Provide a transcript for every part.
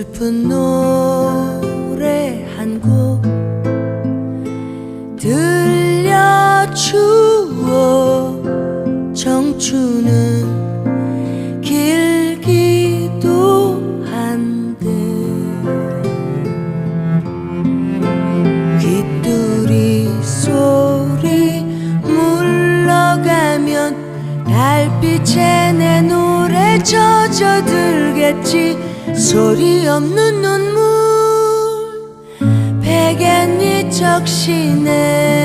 슬픈 노래 한 곡 들려주어 청춘은 길기도 한데 귓두리 소리 물러가면 달빛에 내 노래 젖어들겠지 소리 없는 눈물. 베갯니 적시네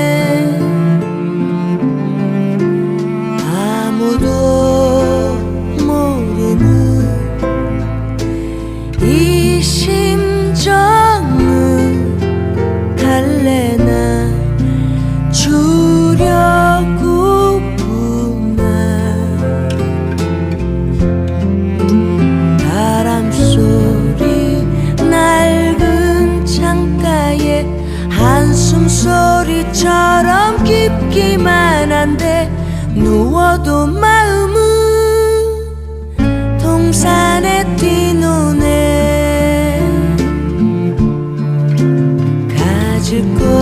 나의 한숨 소리처럼 깊기만 한데 누워도 마음은 동산에 띠눈에 가지고